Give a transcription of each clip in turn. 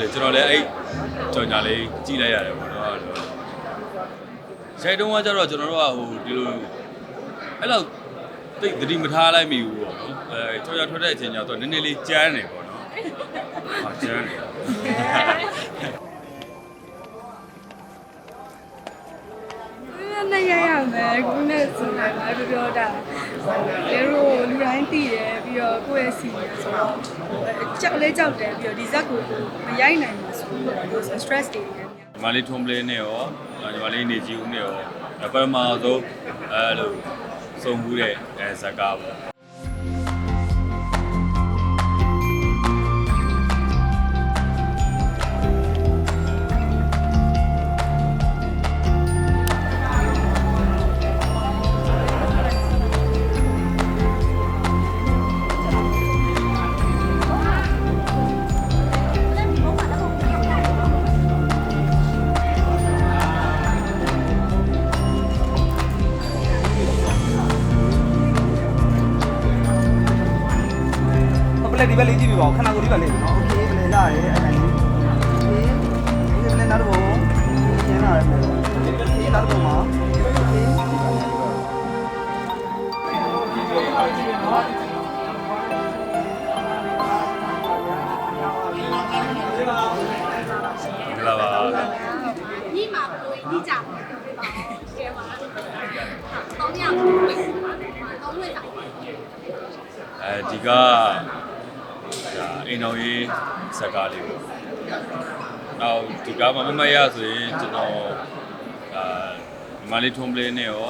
တယ်ကျွန်တော်လည်းအဲ့ကြော်ညာလေးကြည့်လိုက်ရတယ်ပေါ့နော်အဲ့လိုဆိုင်တုံးကကျတော့ကျွန်တော်တို့ကဟိုဒီလိုအဲ့လောက်တိတ်သတိမထားလိုက်မိဘူးပေါ့နော်အဲကြော်ညာထွက်တဲ့အချိန်ကျတော့နည်းနည်းလေးကြမ်းနေပေါ့နော်ဟာကြမ်းနေနဲ့ ခုနဲ့ဆိုလည်းဘာပြောပြောတာလေရိုလူတိုင်းတည်တယ်ပြီးတော့ကိုယ့်ရဲ့စီရဆိုတော့ကြောက်လဲကြောက်တယ်ပြီးတော့ဒီဇက်ကိုမရိုက်နိုင်မှာဆိုတော့ stress တွေနေတယ်ညီမလေးထွန်ပလေးနဲ့ရောညီမလေးနေကြည့်ဦးနဲ့ရောပထမဆုံးအဲ့လိုစုံမှုတဲ့အဲဇာကားပေါ့ပ လက်ဒီဘက်လေးကြည့်ပြပါဦးခဏကိုဒီဘက်လေးနော်โอเคပလက်လာရဲအဲ့ဒါလေးโอเคဒီပလက်နောက်တော့ရှင်းလာရဲပေါ့ဒီနောက်တော့မှာโอเค မင်္ဂလာပါ นี่มาโดยนี่จับแกมาต้องอย่างต้องเลยจ้ะ အဲဒီကဒါ အိမ်တော်ရေးဇာကားလေးပေါ့နောက်ဒီကားမှာမမတ်ရဆိုရင်ကျွန်တော်အာညီမလေးထွန်ပလေးနဲ့ရော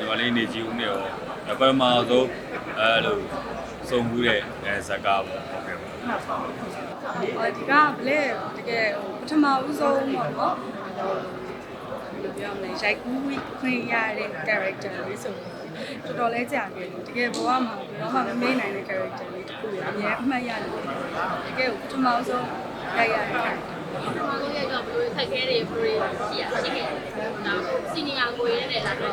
ညီမလေးနေကြည့်ဦးနဲ့ရောပထမဆုံးအဲ့လိုစုံမှုတဲ့အဲဇာကားပေါ့ဟုတ်ကဲ့ပါဟောဒီကဘလဲတကယ်ဟိုပထမဦးဆုံးပေါ့နော်ဘယ်လိုပြောမလဲရိုက်ကူးခွင့်ရတဲ့ character လေးဆိုတော်တော်လေးကြာခဲ့တယ်တကယ်ဘဝမှာဘယ်တော့မှမမေ့နိုင်တဲ့ character လေး တစ်ခုရအများအမှတ်ရတယ်တကယ်ပထမဆုံးရိုက်ရတဲ့ character ဒီမှာလို့ရတော့ဘယ်လိုခက်ခဲတွေဘယ်လိုရှိရရှိခဲ့ဒါစီနီယာကိုရတဲ့လာတယ်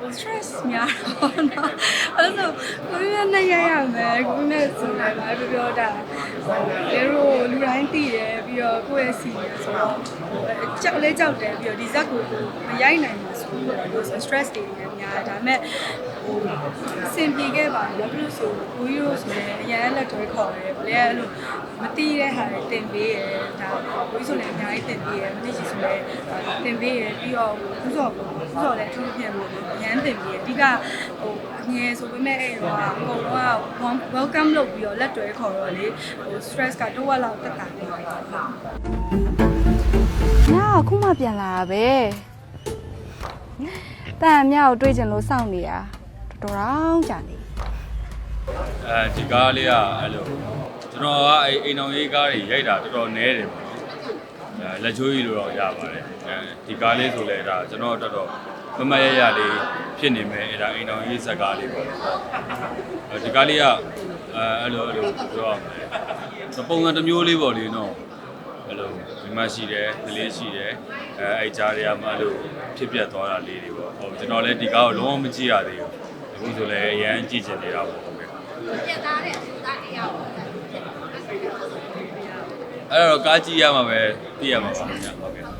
ဟို stress များတော့နော်အဲ့လိုကိုရီးယားနဲ့ရရမယ်ခုနဲ့ဆိုလည်းဘာပြောပြောတာလေရိုလူတိုင်းတည်တယ်ပြီးတော့ကိုယ့်ရဲ့စီရဆိုတော့ကြောက်လဲကြောက်တယ်ပြီးတော့ဒီဇက်ကိုမရိုက်နိုင်မှာဆိုတော့ stress တွေနေများဒါပေမဲ့ဟို အဆင်ပြေခဲ့ပါဘာဖြစ်လို့ဆိုကိုရီးယားဆိုရင်အရင်လက်တွဲခေါ်တယ်ဘယ်လဲအဲ့လိုမတီးတဲ့ဟာတွေတင်ပေးရဒါကိုကြီးဆိုလည်းအများကြီးတင်ပေးရမသိချင်ဆိုလည်းတင်ပေးရပြီးတော့ဟိုဥစော်ပေါ့ဥစော်လည်းအထူးဖြစ်လို့ရမ်းတင်ပေးရအဓိကဟိုအငယ်ဆိုပေမဲ့အဲ့တော့အကုန်လုံးက welcome လုပ်ပြီးတော့လက်တွဲခေါ်တော့လေဟို stress ကတော့ဝက်လောက်တက်တာနေပါဟုတ်။ညကခုမှပြန်လာတာပဲ။တန်ညကိုတွေးချင်လို့စောင့်နေတာ တော်တော်ကြာနေအဲဒီကားလေးကအဲ့လိုကျွန်တော်ကအဲ့အိမ်တော်ရေးကားတွေရိုက်တာတော်တော်နည်းတယ်ပေါ့နော်အဲလက်ချိုးကြီးလိုတော့ရပါတယ်အဲဒီကားလေးဆိုလဲဒါကျွန်တော်တော်တော်မမတ်ရရလေးဖြစ်နေမယ်အဲ့ဒါအိမ်တော်ရေးဇက်ကားလေးပေါ့အဲဒီကားလေးကအဲအဲ့လိုအဲ့လိုပြောရမယ်ပုံစံတစ်မျိုးလေးပေါ့လေနော်အဲ့လိုဒီမှာရှိတယ်ကလေးရှိတယ်အဲအဲ့ကြားတွေကမှအဲ့လိုဖြစ်ပြတ်သွားတာလေးတွေပေါ့ဟိုကျွန်တော်လည်းဒီကားကိုလုံးဝမကြည့်ရသေးဘူး အခုဆိုလည်းအရန်ကြည့်ချင်နေတာပေါ့ဟုတ်ကဲ့ပြန်သားတဲ့အစိုးရတရားကိုအဲ့တော့ကားကြည့်ရမှာပဲသိရမှာပါခင်ဗျဟုတ်ကဲ့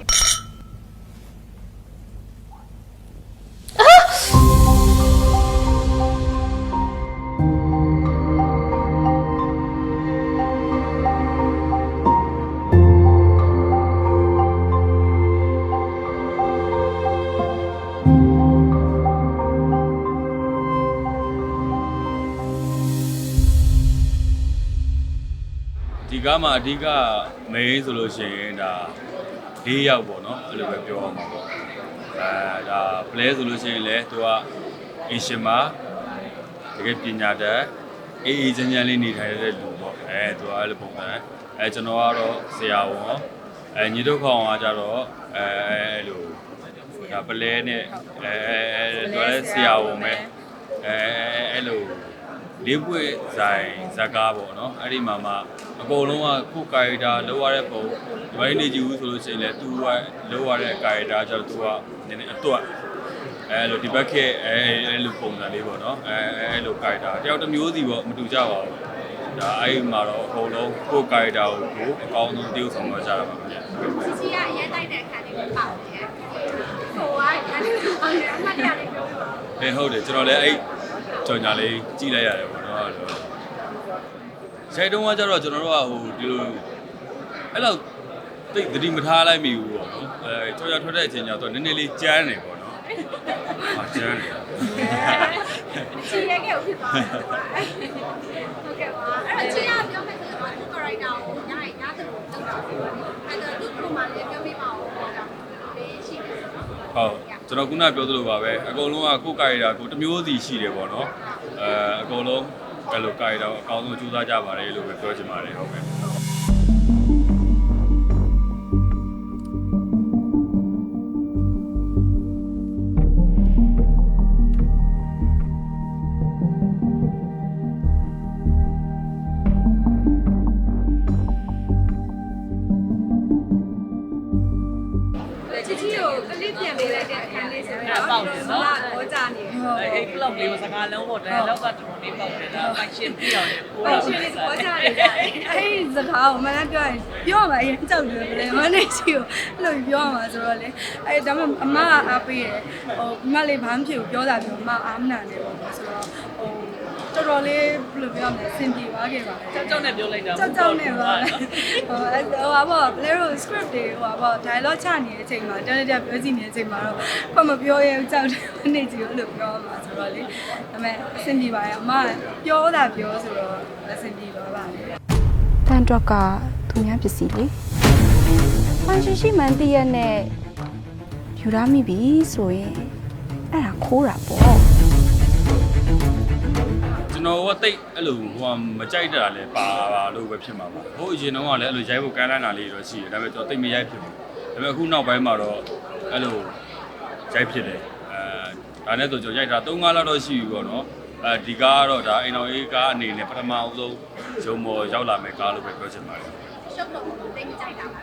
ကားမှာအဓိက main ဆိုလို့ရှိရင်ဒါ၄ယောက်ပေါ့နော်အဲ့လိုပဲပြောအောင်ပါပေါ့အဲဒါ play ဆိုလို့ရှိရင်လည်းသူကအင်ရှင်မာတကယ်ပညာတတ်အေးအေးချမ်းချမ်းလေးနေထိုင်ရတဲ့လူပေါ့အဲသူကအဲ့လိုပုံစံအဲကျွန်တော်ကတော့ဆရာဝန်အဲညီတို့ခေါင်ကကြတော့အဲအဲ့လိုဒါပလဲနဲ့အဲအဲသူလည်းဆရာဝန်ပဲအဲအဲ့လိုလေးပွေဇိုင်ဇက်ကားပေါ့နော်အဲ့ဒီမှာမှ အကုန်လုံးကကိုယ်ကာရီတာလောက်ရတဲ့ပုံဒီဘိုင်းနေကြည့်ဘူးဆိုလို့ရှိရင်လည်းသူကလောက်ရတဲ့ကာရီတာကျတော့သူကနည်းနည်းအတွတ်အဲလိုဒီဘက်ခေအဲအဲ့လိုပုံစံလေးပေါ့နော်အဲအဲ့လိုကာရီတာတယောက်တစ်မျိုးစီပေါ့မတူကြပါဘူးဒါအဲ့မှာတော့အကုန်လုံးကိုယ်ကာရီတာကိုကိုအကောင်းဆုံးတည်ဆောင်တော့ကြတာပါခင်ဗျာစီစီကအရင်တိုက်တဲ့အခါလေးကိုပေါ့တယ်ဟိုကအဲ့ဒီအောင်ရအမှတ်ရလေးပြောပြပါဦးအေးဟုတ်တယ်ကျွန်တော်လည်းအဲ့ကြော်ညာလေးကြည့်လိုက်ရတယ်ပေါ့နော် အဲ့လိုခြေတုံးကကျတော့ကျွန်တော်တို့ကဟိုဒီလိုအဲ့လောက်တိတ်သတိမထားလိုက်မိဘူးပေါ့နော်အဲကြော်ညာထွက်တဲ့အချိန်ကျတော့နည်းနည်းလေးကြမ်းနေပေါ့နော်ဟာကြမ်းနေချီရဲကဲကိုဖြစ်သွားတယ်ဟုတ်ကဲ့ပါအဲ့တော့ချီရပြောမယ်ဆိုတော့ကိုရိုက်တာကိုညရင်ညတူလောက်တာဖြစ်ပါတယ်အဲ့တော့သူ့ကိုမှလည်းပြောပြပါဦးပေါ့ဒါလေးရှိတယ်ဆိုတော့ဟုတ်ကျွန်တော်ခုနပြောသလိုပါပဲအကုန်လုံးကကိုယ်ကာရီတာကိုတစ်မျိုးစီရှိတယ်ပေါ့နော်အဲအကုန်လုံး အဲ့လိုကာရီတာကိုအကောင်းဆုံးကြိုးစားကြပါတယ်လို့ပဲပြောချင်ပါတယ်ဟုတ်ကဲ့ ချီချီကိုကလစ်ပြန်ပေးလိုက်တဲ့အခန်းလေးဆိုတော့ပေါက်တယ်နော်ဟောကြနေဟုတ်အဲ့အဲ့ blog လေးကိုစကားလုံးပေါ့တယ်လောက်ကတော်တော်လေးပေါက်တယ်ဒါ function ပြီးတော့လေပိုးပိုတော့င်ရှင်လေးဟောကြနေတယ်အဲ့ဒီစကားကိုမနက်ပြောရင်ပြောမှာအရင်ကြောက်တယ်လေမနေ့ချီကိုအဲ့လိုပြောမှာဆိုတော့လေအဲ့ဒါမှအမကအားပေးတယ်ဟိုအမလေးဘာမှဖြစ်ဘူးပြောတာပြောအမအားမနာနေပေါ့ဆိုတော့ဟို တော်တော်လေးဘယ်လိုပြောမလဲစင်ပြေသွားခဲ့ပါတယ်ကြောက်ကြောက်နဲ့ပြောလိုက်တာကြောက်ကြောက်နေပါလေဟိုအဲ့ဟိုပါဘော player script တွေဟိုပါဘော dialogue ချနေတဲ့အချိန်မှာတန်းတန်းပြောကြည့်နေတဲ့အချိန်မှာတော့ခွမပြောရဲကြောက်တယ်နေကြီးလို့ပြောမှာဆိုတော့လေဒါပေမဲ့အဆင်ပြေပါရဲ့အမပြောတာပြောဆိုတော့အဆင်ပြေပါပါလေတန်တော့ကသူများပစ္စည်းလေပိုင်ရှင်ရှိမှန်တည့်ရက်နဲ့ယူရမိပြီဆိုရင်အဲ့ဒါခိုးတာပေါ့ကျွန် တော်ကတိတ်အဲ့လိုဟိုမကြိုက်တာလဲပါပါလို့ပဲဖြစ်မှာပါဟိုအရင်တော့ကလည်းအဲ့လိုရိုက်ဖို့ကမ်းလှမ်းတာလေးတော့ရှိတယ်ဒါပေမဲ့ကျွန်တော်တိတ်မရိုက်ဖြစ်ဘူးဒါပေမဲ့အခုနောက်ပိုင်းမှာတော့အဲ့လိုရိုက်ဖြစ်တယ်အဲဒါနဲ့ဆိုကျွန်တော်ရိုက်တာ3-5လောက်တော့ရှိပြီပေါ့နော်အဲဒီကားကတော့ဒါအိမ်တော်ရေးကားအနေနဲ့ပထမအဆုံးရုံမော်ရောက်လာမဲ့ကားလို့ပဲပြောချင်ပါတယ်ရှုပ်တော့တိတ်မကြိုက်တာပါ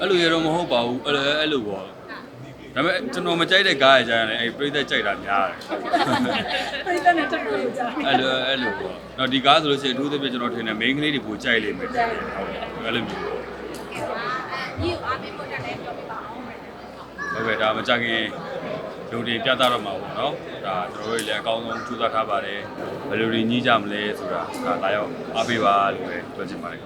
အဲ့လိုရတော့မဟုတ်ပါဘူးအဲ့လိုအဲ့လိုပေါ့ ဒါပေမဲ့ကျွန်တော်မကြိုက်တဲ့ကားရကြရင်အဲ့ပြိသက်ကြိုက်တာများတယ်ပြိတ္တနဲ့တက်လို့ကြာအဲ့လိုအဲ့လိုပေါ့တော့ဒီကားဆိုလို့ရှိရင်အထူးသဖြင့်ကျွန်တော်ထင်တယ် main ကလေးတွေပိုကြိုက်လိမ့်မယ်ဟုတ်အဲ့လိုမျိုးပေါ့ကဲပါအဲညီကိုအားပေးဖို့တက်လည်းပြောပြပါအောင်ဟုတ်ကဲ့ဒါမကြခင်လူတွေပြသတော့မှာပေါ့နော်ဒါကျွန်တော်တို့လည်းအကောင်းဆုံးကြိုးစားထားပါတယ်ဘယ်လိုတွေညှိကြမလဲဆိုတာဒါလာရောက်အားပေးပါလို့ပဲပြောချင်ပါတယ်